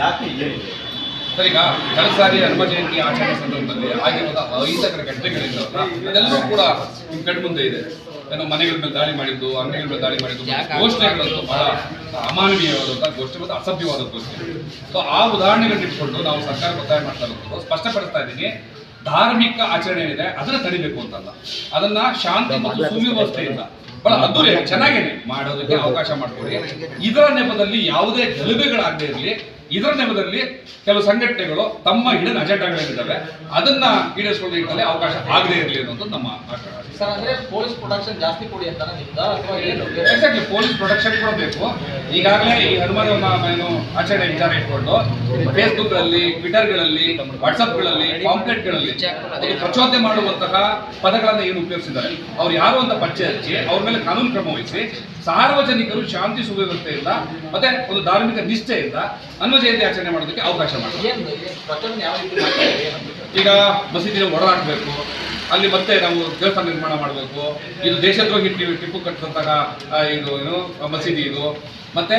ಯಾಕೆ ಸರ್ ಈಗ ಕಳೆದ ಸಾರಿ ಹನುಮ ಜಯಂತಿ ಆಚರಣೆ ಸಂದರ್ಭದಲ್ಲಿ ಆಗಿರುವ ಅಹಿತಕರ ಘಟನೆಗಳಿಂದವಲ್ಲ ಅದೆಲ್ಲವೂ ಕೂಡ ನಿಮ್ ಕಣ್ಣು ಮುಂದೆ ಇದೆ. ಏನೋ ಮನೆಗಳ ಮೇಲೆ ದಾಳಿ ಮಾಡಿದ್ದು ಅಂಗಡಿಗಳ ಮೇಲೆ ದಾಳಿ ಮಾಡಿದ್ದು ಘೋಷಣೆಗಳಂತೂ ಬಹಳ ಅಮಾನವೀಯವಾದಂತಹ ಘೋಷಣೆ ಮತ್ತು ಅಸಭ್ಯವಾದ ಘೋಷಣೆ. ಸೊ ಆ ಉದಾಹರಣೆಗಳನ್ನ ಇಟ್ಕೊಂಡು ನಾವು ಸರ್ಕಾರ ಒತ್ತಾಯ ಮಾಡ್ತಾ ಇರೋದು ಸ್ಪಷ್ಟಪಡಿಸ್ತಾ ಇದ್ದೀನಿ ಧಾರ್ಮಿಕ ಆಚರಣೆ ಏನಿದೆ ಅದನ್ನ ತಡಿಬೇಕು ಅಂತಲ್ಲ. ಅದನ್ನ ಶಾಂತಿ ಮತ್ತು ಸುವ್ಯವಸ್ಥೆಯಿಂದ ಬಹಳ ಅದ್ದೂರಿ ಚೆನ್ನಾಗೇನೆ ಮಾಡೋದಕ್ಕೆ ಅವಕಾಶ ಮಾಡಿಕೊಡಿ. ಇದರ ನೆಪದಲ್ಲಿ ಯಾವುದೇ ಗಲಭೆಗಳಾಗದೇ ಇರಲಿ. ಇದರ ನೆಪದಲ್ಲಿ ಕೆಲವು ಸಂಘಟನೆಗಳು ತಮ್ಮ ಹಿಡಿದ ಅಜೆಂಡಾಗಳೇನಿದ್ದಾವೆ ಅದನ್ನ ಈಡೇರಿಸಿಕೊಳ್ಳಲಿಕ್ಕೆ ಅವಕಾಶ ಆಗದೇ ಇರಲಿ ಅನ್ನೋದು ನಮ್ಮ ಸರ್ ಅಂದ್ರೆ ಪೊಲೀಸ್ ಪ್ರೊಡಕ್ಷನ್ ಜಾಸ್ತಿ ಕೊಡಿ ಅಂತ ನಿಮ್ದ ಅಥವಾ ಏನು? ಎಕ್ಸಾಕ್ಟ್ಲಿ ಪೊಲೀಸ್ ಪ್ರೊಡಕ್ಷನ್ ಕೂಡ ಬೇಕು ಈಗಾಗಲೇ ಈ ಹನುಮಾನ ಆಚರಣೆ ವಿಚಾರ ಇಟ್ಕೊಂಡು ಫೇಸ್ಬುಕ್ಗಳಲ್ಲಿ ಟ್ವಿಟರ್ಗಳಲ್ಲಿ ವಾಟ್ಸ್ಆಪ್ಗಳಲ್ಲಿ ಪಾಂಪ್ಲೆಟ್ಗಳಲ್ಲಿ ಗಳಲ್ಲಿ ಪ್ರಚೋದನೆ ಮಾಡುವಂತಹ ಪದಗಳನ್ನು ಏನು ಉಪಯೋಗಿಸಿದ್ದಾರೆ? ಅವ್ರು ಯಾರು ಅಂತ ಪರಿಚಯ ಹಚ್ಚಿ ಅವ್ರ ಮೇಲೆ ಕಾನೂನು ಕ್ರಮ ವಹಿಸಿ ಸಾರ್ವಜನಿಕರು ಶಾಂತಿ ಸುವ್ಯವಸ್ಥೆಯಿಂದ ಮತ್ತೆ ಒಂದು ಧಾರ್ಮಿಕ ನಿಷ್ಠೆಯಿಂದ ಹನುಮ ಜಯಂತಿ ಆಚರಣೆ ಮಾಡೋದಕ್ಕೆ ಅವಕಾಶ ಮಾಡಿ ಈಗ ಮಸೀದಿನ ಹೊರಹಾಕಬೇಕು ಅಲ್ಲಿ ಮತ್ತೆ ನಾವು ದೇವಸ್ಥಾನ ನಿರ್ಮಾಣ ಮಾಡಬೇಕು. ಇದು ದೇಶದ್ರೋಹಿ ಟಿಪ್ಪು ಕಟ್ಟಿದಂತಹ ಇದು, ಏನು, ಮಸೀದಿ ಇದು. ಮತ್ತೆ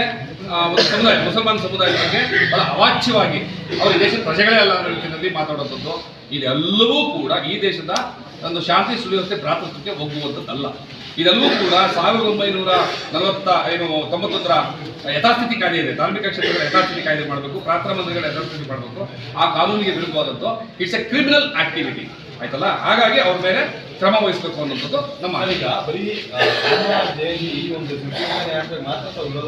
ಸಮುದಾಯ, ಮುಸಲ್ಮಾನ್ ಸಮುದಾಯದ ಬಗ್ಗೆ ಬಹಳ ಅವಾಚ್ಯವಾಗಿ ಅವರು ದೇಶದ ಪ್ರಜೆಗಳೇ ಅಲ್ಲ ಅನ್ನೋ ರೀತಿಯಲ್ಲಿ ಮಾತಾಡುವಂಥದ್ದು. ಇದೆಲ್ಲವೂ ಕೂಡ ಈ ದೇಶದ ಒಂದು ಶಾಂತಿ ಸುವ್ಯವಸ್ಥೆ, ಭ್ರಾತೃತ್ವಕ್ಕೆ ಹೋಗುವಂಥದ್ದಲ್ಲ. ಇದೆಲ್ಲವೂ ಕೂಡ ಸಾವಿರದ ಒಂಬೈನೂರ ನಲವತ್ತ, ಏನು, ತೊಂಬತ್ತೊಂದರ ಯಥಾಸ್ಥಿತಿ ಕಾಯ್ದೆ ಇದೆ. ಧಾರ್ಮಿಕ ಕ್ಷೇತ್ರಗಳ ಯಥಾಸ್ಥಿತಿ ಕಾಯ್ದೆ ಮಾಡಬೇಕು. ಪ್ರಾರ್ಥನಾ ಮಂದಿರಗಳ ಯಥಾಸ್ಥಿತಿ ಮಾಡಬೇಕು. ಆ ಕಾನೂನಿಗೆ ವಿರುದ್ಧವಾದದ್ದು. ಇಟ್ಸ್ ಎ ಕ್ರಿಮಿನಲ್ ಆಕ್ಟಿವಿಟಿ ಆಯ್ತಲ್ಲ? ಹಾಗಾಗಿ ಅವ್ರ ಮೇಲೆ ಕ್ರಮ ವಹಿಸಬೇಕು ಅನ್ನೋದು ನಮ್ಮ. ಈಗ ಬರೀ ದೇಹಿ ಜಯಂತಿ ಈ ಒಂದು ಮಾತ್ರ ವಿರೋಧ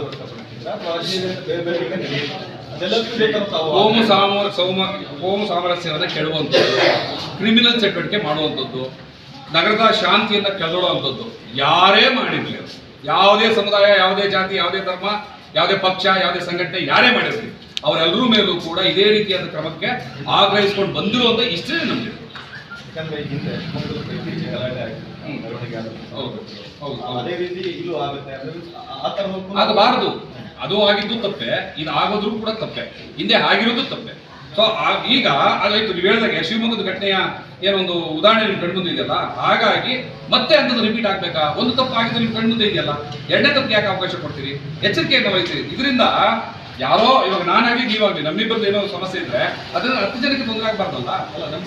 ಹೋಮ ಸಾಮ ಸೌಮ ಹೋಮ ಸಾಮರಸ್ಯವನ್ನು ಕೆಡುವಂಥದ್ದು ಕ್ರಿಮಿನಲ್ ಚಟುವಟಿಕೆ ಮಾಡುವಂಥದ್ದು ನಗರದ ಶಾಂತಿಯನ್ನು ಕೆದಡುವಂಥದ್ದು ಯಾರೇ ಮಾಡಿರಲಿ ಯಾವುದೇ ಸಮುದಾಯ ಯಾವುದೇ ಜಾತಿ ಯಾವುದೇ ಧರ್ಮ ಯಾವುದೇ ಪಕ್ಷ ಯಾವುದೇ ಸಂಘಟನೆ ಯಾರೇ ಮಾಡಿರಲಿ ಅವರೆಲ್ಲರೂ ಮೇಲೂ ಕೂಡ ಇದೇ ರೀತಿಯಾದ ಕ್ರಮಕ್ಕೆ ಆಗ್ರಹಿಸ್ಕೊಂಡು ಬಂದಿರುವಂಥ ಇಷ್ಟೇ ನಮಗೆ. ಯಾಕಂದ್ರೆ ಹಿಂದೆ ಇತ್ತೀಚೆಗೆ ಗಲಾಟೆ ಆಗಿದೆ ಮೆರವಣಿಗೆ ಆಗುತ್ತೆ. ಅದೇ ರೀತಿ ಇಲ್ಲೂ ಆಗುತ್ತೆ. ಅಂದ್ರೆ ಆ- ತರ ಆಗಬಾರದು. ಅದು ಆಗಿದ್ದು ತಪ್ಪೆ ಇದು ಆಗೋದ್ರೂ ಕೂಡ ತಪ್ಪೆ. ಹಿಂದೆ ಆಗಿರೋದು ತಪ್ಪೆ. ಸೊ ಈಗ ಅದಾಯ್ತು ನೀವು ಹೇಳಿದಾಗೆ ಶಿವಮೊಗ್ಗದ ಘಟನೆಯ ಏನೊಂದು ಉದಾಹರಣೆ ನಿಮ್ ಕಣ್ಮುಂದೆ ಇದೆಯಲ್ಲ? ಹಾಗಾಗಿ ಮತ್ತೆ ಅಂಥದ್ದು ರಿಪೀಟ್ ಆಗ್ಬೇಕಾ? ಒಂದು ತಪ್ಪು ಆಗಿದ್ದು ನಿಮ್ ಕಣ್ಮುಂದೆ ಇದೆಯಲ್ಲ? ಎರಡನೇ ತಪ್ಪು ಯಾಕೆ ಅವಕಾಶ ಕೊಡ್ತೀರಿ? ಎಚ್ಚರಿಕೆಯನ್ನು ವಹಿಸಿ. ಇದರಿಂದ ಯಾರೋ ಇವಾಗ ನಾನಾಗಿ ನೀವಾಗ್ಲಿ ನಮ್ಮಿಬ್ಬರದ್ದು ಏನೋ ಸಮಸ್ಯೆ ಇದ್ರೆ ಅದನ್ನ ಹತ್ತು ಜನಕ್ಕೆ ತೊಂದರೆ ಆಗಬಾರ್ದಲ್ಲ?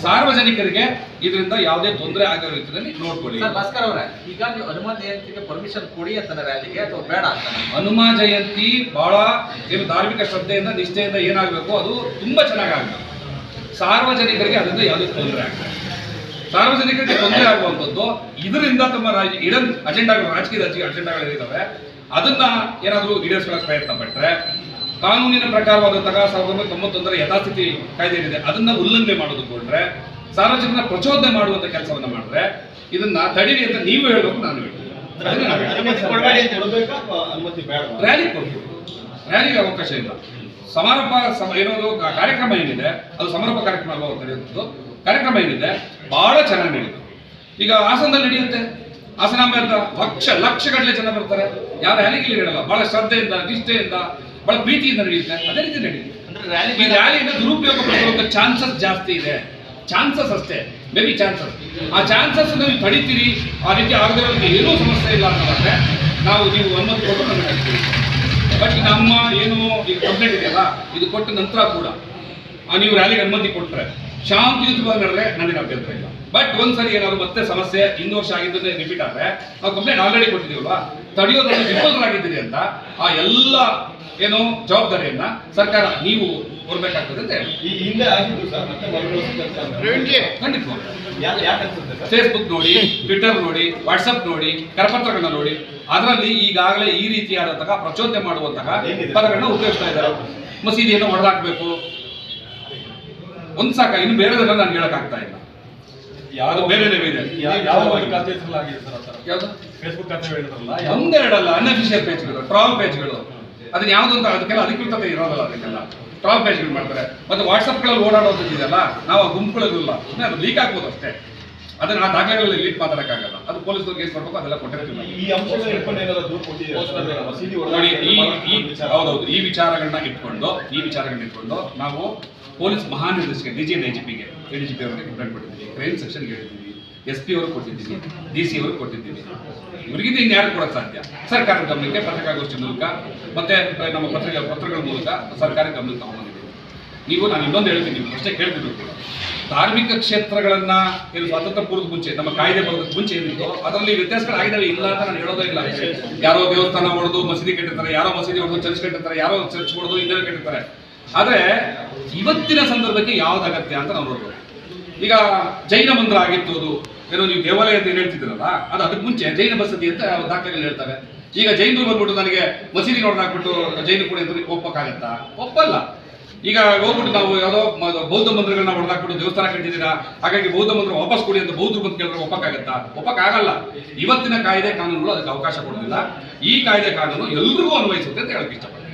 ಸಾರ್ವಜನಿಕರಿಗೆ ಇದರಿಂದ ಯಾವುದೇ ತೊಂದರೆ ಆಗೋ ರೀತಿಯಲ್ಲಿ ನೋಡ್ಕೊಳ್ಳಿ. ಭಾಸ್ಕರ್ ಅವರೇ ಈಗ ನೀವು ಹನುಮ ಜಯಂತಿಗೆ ಪರ್ಮಿಷನ್ ಕೊಡಿ ಅಂತಾರೆ ರ್ಯಾಲಿಗೆ ಅಥವಾ ಬೇಡ ಅಂತ ಹನುಮ ಜಯಂತಿ ಬಹಳ ಏನು ಧಾರ್ಮಿಕ ಶ್ರದ್ಧೆಯಿಂದ ನಿಷ್ಠೆಯಿಂದ ಏನಾಗಬೇಕು ಅದು ತುಂಬಾ ಚೆನ್ನಾಗಿ ಆಗ್ಬೇಕು. ಸಾರ್ವಜನಿಕರಿಗೆ ಅದರಿಂದ ಯಾವುದೇ ತೊಂದರೆ ಆಗ್ತದೆ ಸಾರ್ವಜನಿಕರಿಗೆ ತೊಂದರೆ ಆಗುವಂಥದ್ದು ಇದರಿಂದ ತಮ್ಮ ರಾಜ ಇಡನ್ ಅಜೆಂಡಾಗಳು ರಾಜಕೀಯ ಅಜೆಂಡಾಗಳು ಏನಿದ್ದಾವೆ ಅದನ್ನ ಏನಾದರೂ ಈಡೇರಿಸ್ಕೊಳ್ಳೋಕೆ ಪ್ರಯತ್ನ ಪಟ್ಟರೆ ಕಾನೂನಿನ ಪ್ರಕಾರವಾದಂತಹ ಸಾವಿರದ ಒಂಬೈನೂರ ತೊಂಬತ್ತೊಂದರ ಯಥಾಸ್ಥಿತಿ ಕಾಯ್ದೆ ಏನಿದೆ ಅದನ್ನ ಉಲ್ಲಂಘನೆ ಮಾಡೋದಕ್ಕೊಂಡ್ರೆ ಸಾರ್ವಜನಿಕರ ಪ್ರಚೋದನೆ ಮಾಡುವಂತ ಕೆಲಸವನ್ನ ಮಾಡಿದ್ರೆ ಇದನ್ನ ತಡೀರಿ ಅಂತ ನೀವು ಹೇಳಬೇಕು ನಾನು ಹೇಳ್ತೀನಿ. ಅದನ್ನ ಅನುಮತಿ ಕೊಡಬೇಡಿ ಅಂತ ಕೊಡಬೇಕಾ ಅನುಮತಿ ಬೇಡ? ರ್ಯಾಲಿ ರ್ಯಾಲಿಗೆ ಅವಕಾಶ ಇಲ್ಲ. ಸಮಾರಂಭ ಏನೋ ಕಾರ್ಯಕ್ರಮ ಏನಿದೆ ಅದು ಸಮಾರಂಭ ಕಾರ್ಯಕ್ರಮ ಅಲ್ವಾ ನಡೆಯುವಂಥದ್ದು ಕಾರ್ಯಕ್ರಮ ಏನಿದೆ ಬಹಳ ಚೆನ್ನಾಗಿ ನಡೆಯುತ್ತೆ ಈಗ ಹಾಸನದಲ್ಲಿ ನಡೆಯುತ್ತೆ. ಹಾಸನಾಂಬ ಅಂತ ಲಕ್ಷ ಲಕ್ಷಗಟ್ಟಲೆ ಜನ ಬರ್ತಾರೆ. ಯಾರು ರ್ಯಾಲಿಗೆ ಇರಲ್ಲ ಬಹಳ ಶ್ರದ್ಧೆಯಿಂದ ನಿಷ್ಠೆಯಿಂದ ಬಹಳ ಪ್ರೀತಿಯಿಂದ ನಡೆಯುತ್ತೆ ಅದೇ ರೀತಿ ನಡೆಯುತ್ತೆ. ಅಂದ್ರೆ ರ್ಯಾಲಿ ಈ ರ್ಯಾಲಿಯನ್ನು ದುರುಪಯೋಗ ಪಡಿಸುವಂತ ಚಾನ್ಸಸ್ ಜಾಸ್ತಿ ಇದೆ. ಚಾನ್ಸಸ್ ಅಷ್ಟೇ ಮೇಬಿ ಚಾನ್ಸಸ್ ಆ ಚಾನ್ಸಸ್ ನೀವು ತಡಿತೀರಿ ಆ ರೀತಿ ಆಗದೇ ಇರೋದಕ್ಕೆ ಏನೂ ಸಮಸ್ಯೆ ಇಲ್ಲ ಅಂತಂದ್ರೆ ನಾವು ನೀವು ಅನುಮತಿ ಕೊಟ್ಟು ನಮಗೆ ಬಟ್ ನಮ್ಮ ಏನು ಈಗ ಕಂಪ್ಲೇಂಟ್ ಇದೆಯಲ್ಲ ಇದು ಕೊಟ್ಟ ನಂತರ ಕೂಡ ಆ ನೀವು ರ್ಯಾಲಿಗೆ ಅನುಮತಿ ಕೊಟ್ಟರೆ ಶಾಂತಿಯುತವಾಗಿ ನಡೆದ್ರೆ ನನಗೆ ಅಭ್ಯಂತರ ಇಲ್ಲ. ಬಟ್ ಒಂದ್ಸರಿ ಏನಾದ್ರು ಮತ್ತೆ ಸಮಸ್ಯೆ ಇನ್ನೂ ವರ್ಷ ಆಗಿದ್ದನ್ನೇ ರಿಪೀಟ್ ಆದರೆ ನಾವು ಕಂಪ್ಲೇಂಟ್ ಆಲ್ರೆಡಿ ಕೊಟ್ಟಿದ್ದೀವಲ್ವಾ? ತಡೆಯೋದ್ರಲ್ಲಿ ವಿಫಲರಾಗಿದ್ದೀರಿ ಅಂತ ಆ ಎಲ್ಲ ಏನು ಜವಾಬ್ದಾರಿಯನ್ನ ಸರ್ಕಾರ ನೀವು ಹೊರಬೇಕಾಗ್ತದೆ ಅಂತ ಹೇಳಿ ಫೇಸ್ಬುಕ್ ನೋಡಿ ಟ್ವಿಟರ್ ನೋಡಿ ವಾಟ್ಸಪ್ ನೋಡಿ ಕರಪತ್ರಗಳನ್ನ ನೋಡಿ ಅದರಲ್ಲಿ ಈಗಾಗಲೇ ಈ ರೀತಿಯಾದಂತಹ ಪ್ರಚೋದನೆ ಮಾಡುವಂತಹ ಪದಗಳನ್ನ ಉಪಯೋಗಿಸ್ತಾ ಇದ್ದಾರೆ ಮಸೀದಿಯನ್ನು ಹೊಡೆದಾಕ್ಬೇಕು ಒಂದ್ ಸಾಕ ಇನ್ನು ಬೇರೆದನ್ನ ನಾನು ಹೇಳಕ್ಕಾಗ್ತಾ ಇಲ್ಲ ಯಾರು ಬೇರೆ ಇದೆ ಯಾವ ಯಾವುದು? ಫೇಸ್ಬುಕ್ ಒಂದೆರಡಲ್ಲ ಅನ್ಅಫಿಷಿಯಲ್ ಪೇಜ್ಗಳು ಟ್ರಾಲ್ ಪೇಜ್ಗಳು ಅದನ್ನ ಯಾವ್ದು ಅಂತ ಅದಕ್ಕೆಲ್ಲ ಅಧಿಕೃತತೆ ಇರೋದಲ್ಲ ಅದಕ್ಕೆಲ್ಲ. ಟ್ರಾಲ್ ಪೇಜ್ಗಳು ಮಾಡ್ತಾರೆ. ಮತ್ತೆ ವಾಟ್ಸಪ್ಗಳಲ್ಲಿ ಓಡಾಡೋದು ಇದೆಯಲ್ಲ ನಾವು ಆ ಗುಂಪುಗಳಿಲ್ಲ ಸುಮ್ಮನೆ ಅದು ಲೀಕ್ ಆಗ್ಬೋದು ಅಷ್ಟೇ. ಅದನ್ನ ಆ ದಾಖಲೆಗಳಲ್ಲಿ ಲೀಕ್ ಮಾತಾಡಕ್ಕಾಗಲ್ಲ. ಅದು ಪೊಲೀಸರು ಕೇಸ್ ಮಾಡಬೇಕು ಅದೆಲ್ಲ ಕೊಟ್ಟಿರ್ತೀವಿ? ನೋಡಿ ಈ ಈ ಹೌದೌದು ಈ ವಿಚಾರಗಳನ್ನ ಇಟ್ಕೊಂಡು ಈ ವಿಚಾರಗಳನ್ನ ಇಟ್ಕೊಂಡು ನಾವು ಪೊಲೀಸ್ ಮಹಾನಿರ್ದೇಶಕ ಡಿ ಜಿ ಡಿ ಜಿ ಪಿಗೆ ಎ ಡಿ ಜಿ ಪಿ ಅವರಿಗೆ ಕಂಪ್ಲೇಂಟ್ ಕೊಟ್ಟಿದ್ದೀವಿ ಕ್ರೈಮ್ ಸೆಕ್ಷನ್ಗೆ ಹೇಳಿದ್ದೀವಿ. ಎಸ್ ಪಿ ಅವರು ಕೊಟ್ಟಿದ್ದೀವಿ ಡಿ ಸಿ ಅವರು ಕೊಟ್ಟಿದ್ದೀವಿ ಇವರಿಗಿಂತ ಇನ್ಯಾರು ಕೊಡೋಕ್ಕೆ ಸಾಧ್ಯ? ಸರ್ಕಾರದ ಗಮನಕ್ಕೆ ಪತ್ರಿಕಾಗೋಷ್ಠಿ ಮೂಲಕ, ಮತ್ತೆ ನಮ್ಮ ಪತ್ರಿಕೆ, ಪತ್ರಗಳ ಮೂಲಕ ಸರ್ಕಾರ ಗಮನಕ್ಕೆ ತಗೊಂಡಿದ್ದೀವಿ ನೀವು, ನಾನು ಇನ್ನೊಂದು ಹೇಳ್ತೀನಿ, ನೀವು ಅಷ್ಟೇ ಕೇಳ್ತಿದ್ರು ಧಾರ್ಮಿಕ ಕ್ಷೇತ್ರಗಳನ್ನ ಏನು ಸ್ವಾತಂತ್ರ್ಯ ಪೂರ್ವದ ಮುಂಚೆ, ನಮ್ಮ ಕಾಯ್ದೆ ಬರೋದಕ್ಕೆ ಮುಂಚೆ ಏನಿತ್ತು, ಅದರಲ್ಲಿ ವ್ಯತ್ಯಾಸಗಳಾಗಿದ್ದಾವೆ ಇಲ್ಲ ಅಂತ ನಾನು ಹೇಳೋದೇ ಇಲ್ಲ. ಯಾರೋ ದೇವಸ್ಥಾನ ಹೊಡೆದು ಮಸೀದಿ ಕೆಟ್ಟಿರ್ತಾರೆ, ಯಾರೋ ಮಸೀದಿ ಹೊಡೆದು ಚರ್ಚ್ ಕೆಟ್ಟಿರ್ತಾರೆ, ಯಾರೋ ಚರ್ಚ್ ಹೊಡೆದು ಇನ್ನೇನು ಕಟ್ಟಿರ್ತಾರೆ. ಆದ್ರೆ, ಇವತ್ತಿನ ಸಂದರ್ಭಕ್ಕೆ ಯಾವ್ದು ಅಗತ್ಯ ಅಂತ ನಾವು ನೋಡ್ಬೋದು. ಈಗ ಜೈನ ಮಂದಿರ ಆಗಿತ್ತು ಅದು. ಏನೋ ನೀವು ದೇವಾಲಯ ಅಂತ ಹೇಳ್ತಿದ್ರಲ್ಲ ಅದು ಅದಕ್ಕೆ ಮುಂಚೆ ಜೈನ ಬಸದಿ ಅಂತ ದಾಖಲೆಗಳು ಹೇಳ್ತಾರೆ. ಈಗ ಜೈನರು ಬಂದ್ಬಿಟ್ಟು ನನಗೆ ಮಸೀದಿ ನೋಡ್ ಹಾಕ್ಬಿಟ್ಟು ಜೈನ ಕೂಡ ಅಂತ ಒಪ್ಪಕ್ಕಾಗತ್ತಾ? ಒಪ್ಪಲ್ಲ. ಈಗ ಹೋಗ್ಬಿಟ್ಟು ನಾವು ಯಾವುದೋ ಬೌದ್ಧ ಮಂದಿರಗಳನ್ನ ಹೊಡೆದಾಕ್ಬಿಟ್ಟು ದೇವಸ್ಥಾನ ಕಟ್ಟಿದ್ದೀರಾ, ಹಾಗಾಗಿ ಬೌದ್ಧ ಮಂದಿರ ವಾಪಸ್ ಕೊಡಿ ಅಂತ ಬೌದ್ಧರು ಬಂದು ಕೇಳಿದ್ರೆ ಒಪ್ಪಕ್ಕಾಗತ್ತಾ? ಒಪ್ಪಕ್ಕಾಗಲ್ಲ. ಇವತ್ತಿನ ಕಾಯ್ದೆ ಕಾನೂನುಗಳು ಅದಕ್ಕೆ ಅವಕಾಶ ಕೊಡೋದಿಲ್ಲ ಈ ಕಾಯ್ದೆ ಕಾನೂನು ಎಲ್ರಿಗೂ ಅನ್ವಯಿಸುತ್ತೆ ಅಂತ ಹೇಳಕ್ ಇಷ್ಟಪಡ್ತೀನಿ.